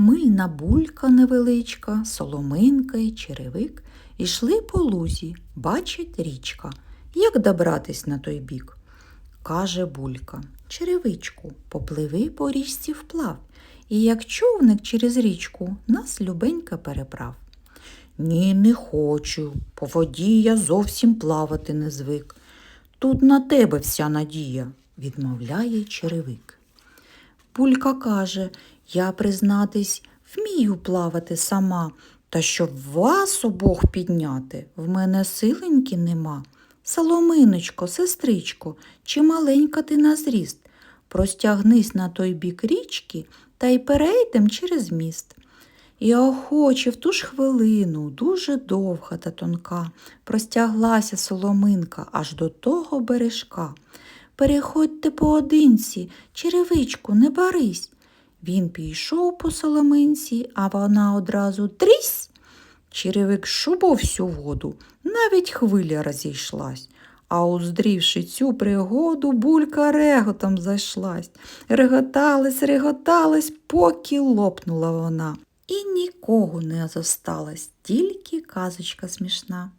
Мильна булька невеличка, соломинка й черевик ішли по лузі, бачить річка. Як добратись на той бік? Каже булька, черевичку, попливи по річці вплав, і як човник через річку нас любенька переправ. Ні, не хочу, по воді я зовсім плавати не звик. Тут на тебе вся надія, відмовляє черевик. Булька каже, я, признатись, вмію плавати сама, та щоб вас обох підняти, в мене силеньки нема. Соломиночко, сестричко, чи маленька ти на зріст, простягнись на той бік річки та й перейдем через міст. І охоче в ту ж хвилину, дуже довга та тонка, простяглася соломинка аж до того бережка. Переходьте поодинці, черевичку, не барись. Він пішов по соломинці, а вона одразу трісь. Черевик шубов всю воду, навіть хвиля розійшлась. А уздрівши цю пригоду, булька реготом зайшлась. Реготалась, реготалась, поки лопнула вона. І нікого не зосталась, тільки казочка смішна.